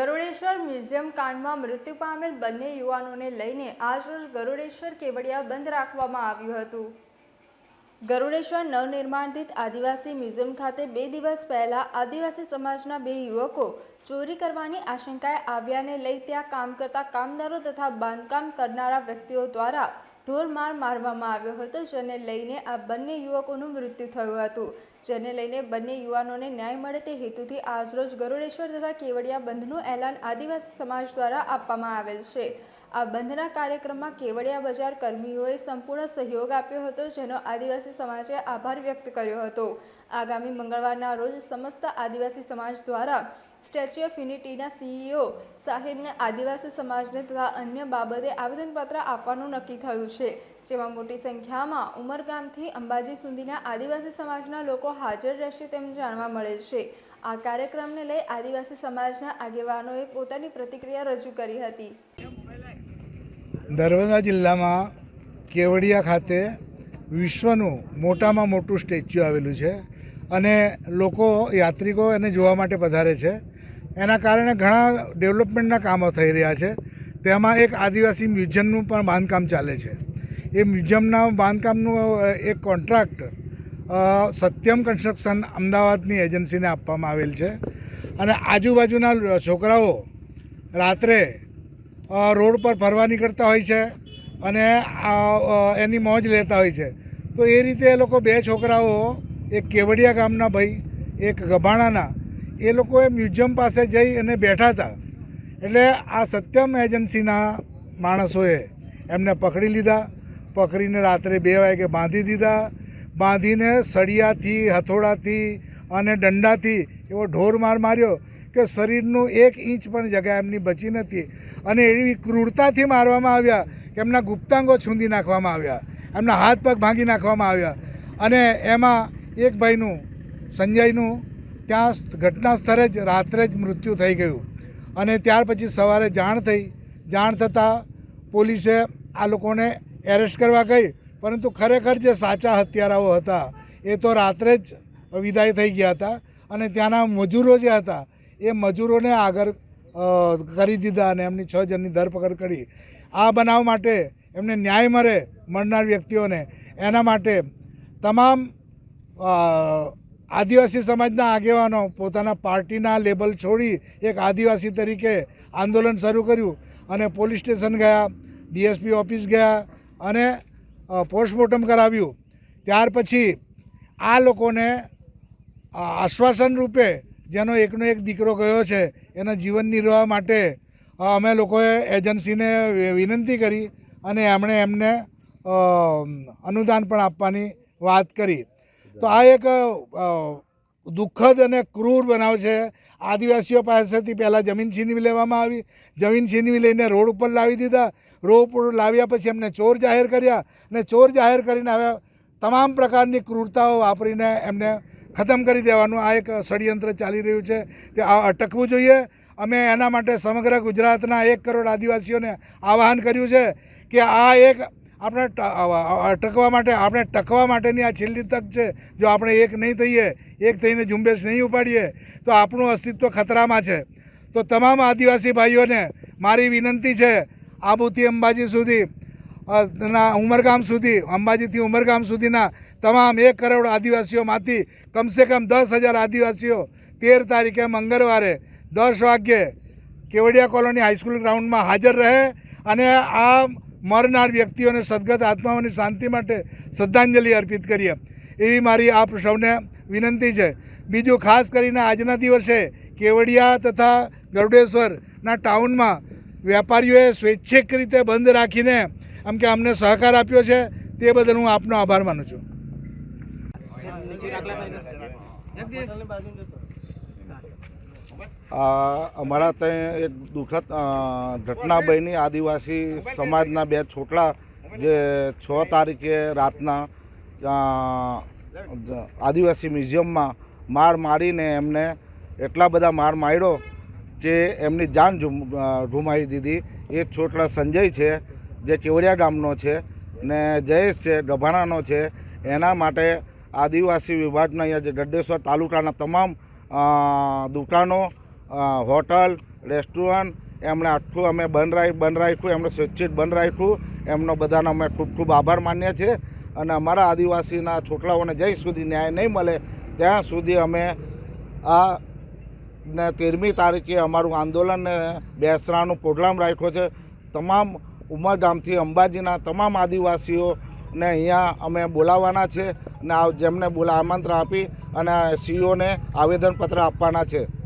Garudeshwar museum કાંડમાં મૃત્યુ પામેલ બંને યુવાનોને લઈને આજરોજ ગરુડેશ્વર કેવડિયા બંધ રાખવામાં આવ્યું હતું. ગરુડેશ્વર નવનિર્માણિત આદિવાસી મ્યુઝિયમ ખાતે બે દિવસ પહેલા આદિવાસી સમાજના બે યુવકો ચોરી કરવાની આશંકાએ આવ્યાને લઈ ત્યાં કામ કરતા કામદારો તથા બાંધકામ કરનારા વ્યક્તિઓ દ્વારા ઢોરમાર મારવામાં આવ્યો હતો, જેને લઈને આ બંને યુવકોનું મૃત્યુ થયું હતું. જેને લઈને બંને યુવાનોને ન્યાય મળે તે હેતુથી આજરોજ ગરુડેશ્વર તથા કેવડિયા બંધનું એલાન આદિવાસી સમાજ દ્વારા આપવામાં આવેલ છે. આ બંધના કાર્યક્રમમાં કેવડિયા બજાર કર્મીઓએ સંપૂર્ણ સહયોગ આપ્યો હતો, જેનો આદિવાસી સમાજે આભાર વ્યક્ત કર્યો હતો. આગામી મંગળવારના રોજ સમસ્ત આદિવાસી સમાજ દ્વારા સ્ટેચ્યુ ઓફ યુનિટીના સીઈઓ સાહેબને આદિવાસી સમાજને તથા અન્ય બાબતે આવેદનપત્ર આપવાનું નક્કી થયું છે, જેમાં મોટી સંખ્યામાં ઉમરગામથી અંબાજી સુધીના આદિવાસી સમાજના લોકો હાજર રહેશે તેમ જાણવા મળે છે. આ કાર્યક્રમને લઈ આદિવાસી સમાજના આગેવાનોએ પોતાની પ્રતિક્રિયા રજૂ કરી હતી. નર્મદા જિલ્લામાં કેવડિયા ખાતે વિશ્વનું મોટામાં મોટું સ્ટેચ્યુ આવેલું છે અને લોકો યાત્રિકો એને જોવા માટે પધારે છે. એના કારણે ઘણા ડેવલપમેન્ટના કામો થઈ રહ્યા છે. તેમાં એક આદિવાસી મ્યુઝિયમનું પણ બાંધકામ ચાલે છે. એ મ્યુઝિયમના બાંધકામનું એક કોન્ટ્રાક્ટ સત્યમ કન્સ્ટ્રક્શન અમદાવાદની એજન્સીને આપવામાં આવેલ છે. અને આજુબાજુના છોકરાઓ રાત્રે રોડ પર ફરવા નીકળતા હોય છે અને એની મોજ લેતા હોય છે. તો એ રીતે એ લોકો બે છોકરાઓ, એક કેવડિયા ગામના ભાઈ, એક ગભાણાના, એ લોકોએ મ્યુઝિયમ પાસે જઈ અને બેઠા હતા. એટલે આ સત્યમ એજન્સીના માણસોએ એમને પકડી લીધા, પકડીને રાત્રે બે વાગે બાંધી દીધા, બાંધીને સળિયાથી, હથોડાથી અને દંડાથી એવો ઢોર માર માર્યો કે શરીરનું એક ઇંચ પણ જગ્યા એમની બચી નથી. અને એવી ક્રૂરતાથી મારવામાં આવ્યા કે એમના ગુપ્તાંગો છૂંદી નાખવામાં આવ્યા, એમના હાથ પગ ભાંગી નાખવામાં આવ્યા. અને એમાં એક ભાઈનું, સંજયનું, ત્યાં ઘટના સ્થળે જ રાત્રે જ મૃત્યુ થઈ ગયું. અને ત્યાર પછી સવારે જાણ થઈ. જાણ થતાં પોલીસે આ લોકોને એરેસ્ટ કરવા ગઈ. પરંતુ ખરેખર જે સાચા હત્યારાઓ હતા, એ તો રાત્રે જ વિદાય થઈ ગયા હતા. અને ત્યાંના મજૂરો જે હતા એ મજૂરોને આગળ કરી દીધા અને એમની છ જણની ધરપકડ કરી. આ બનાવ માટે એમને ન્યાય મળે મળનાર વ્યક્તિઓને. એના માટે તમામ આદિવાસી સમાજના આગેવાનો પોતાના પાર્ટીના લેબલ છોડી એક આદિવાસી તરીકે આંદોલન શરૂ કર્યું અને પોલીસ સ્ટેશન ગયા, ડીએસપી ઓફિસ ગયા અને પોસ્ટમોર્ટમ કરાવ્યું. ત્યાર પછી આ લોકોને આશ્વાસન રૂપે જેનો એકનો એક દીકરો ગયો છે, એના જીવન નિર્વાહ માટે અમે લોકોએ એજન્સીને વિનંતી કરી અને એમણે એમને અનુદાન પણ આપવાની વાત કરી. તો આ એક દુઃખદ અને ક્રૂર બનાવ છે. આદિવાસીઓ પાસેથી પહેલાં જમીન છીનવી લેવામાં આવી. જમીન છીનવી લઈને રોડ ઉપર લાવી દીધા. રોડ ઉપર લાવ્યા પછી એમને ચોર જાહેર કર્યા અને ચોર જાહેર કરીને હવે તમામ પ્રકારની ક્રૂરતાઓ વાપરીને એમને ખતમ કરી દેવાનું. આ એક ષડયંત્ર ચાલી રહ્યું છે. તે આ અટકવું જોઈએ. અમે એના માટે સમગ્ર ગુજરાતના એક કરોડ આદિવાસીઓને આવાહન કર્યું છે કે આ એક આપણે અટકવા માટે, આપણે ટકવા માટેની આ છેલ્લી તક છે. જો આપણે એક નહીં થઈએ, એક થઈને ઝુંબેશ નહીં ઉપાડીએ, તો આપણું અસ્તિત્વ ખતરામાં છે. તો તમામ આદિવાસી ભાઈઓને મારી વિનંતી છે, આબુથી અંબાજી સુધી ના ઉમરગામ સુધી, અંબાજીથી ઉમરગામ સુધીના તમામ એક કરોડ આદિવાસીઓમાંથી કમસે કમ દસ હજાર આદિવાસીઓ તેર તારીખે મંગળવારે દસ વાગ્યે કેવડિયા કોલોની હાઈસ્કૂલ ગ્રાઉન્ડમાં હાજર રહે અને આ મરનાર વ્યક્તિઓને સદગત આત્માઓની શાંતિ માટે શ્રદ્ધાંજલિ અર્પિત કરીએ. એવી મારી આપ સૌને વિનંતી છે. બીજું ખાસ કરીને આજના દિવસે કેવડિયા તથા ગરુડેશ્વરના ટાઉનમાં વેપારીઓએ સ્વૈચ્છિક રીતે બંધ રાખીને, આમ કે અમને સહકાર આપ્યો છે, તે બદલ હું આપનો આભાર માનું છું. અમારા ત્યાં એક દુઃખદ ઘટના બની આદિવાસી સમાજના બે છોકરા જે છ તારીખે રાતના આદિવાસી મ્યુઝિયમમાં માર મારીને એમને એટલા બધા માર માર્યો કે એમની જાન અ, દીધી. એક છોકરા સંજય છે જે કેવડિયા ગામનો છે ને જયેશ છે ગભાણાનો છે. એના માટે આદિવાસી વિભાગના અહીંયા જે ગડ્ડેશ્વર તાલુકાના તમામ દુકાનો હોટલ, રેસ્ટોરન્ટ, એમણે આખું અમે બંધ રાખ, બંધ રાખ્યું, એમણે સ્વૈચ્છિક બંધ રાખ્યું. એમનો બધાનો અમે ખૂબ ખૂબ આભાર માનીએ છીએ. અને અમારા આદિવાસીના છોકરાઓને જ્યાં સુધી ન્યાય નહીં મળે, ત્યાં સુધી અમે આ ને તેરમી તારીખે અમારું આંદોલન બેસરાનો પ્રોગ્રામ રાખ્યો છે. તમામ ઉમરગામથી અંબાજીના તમામ આદિવાસીઓને અહીંયા અમે બોલાવવાના છે અને જેમને બોલા આમંત્રણ આપી અને સીઓને આવેદનપત્ર આપવાના છે.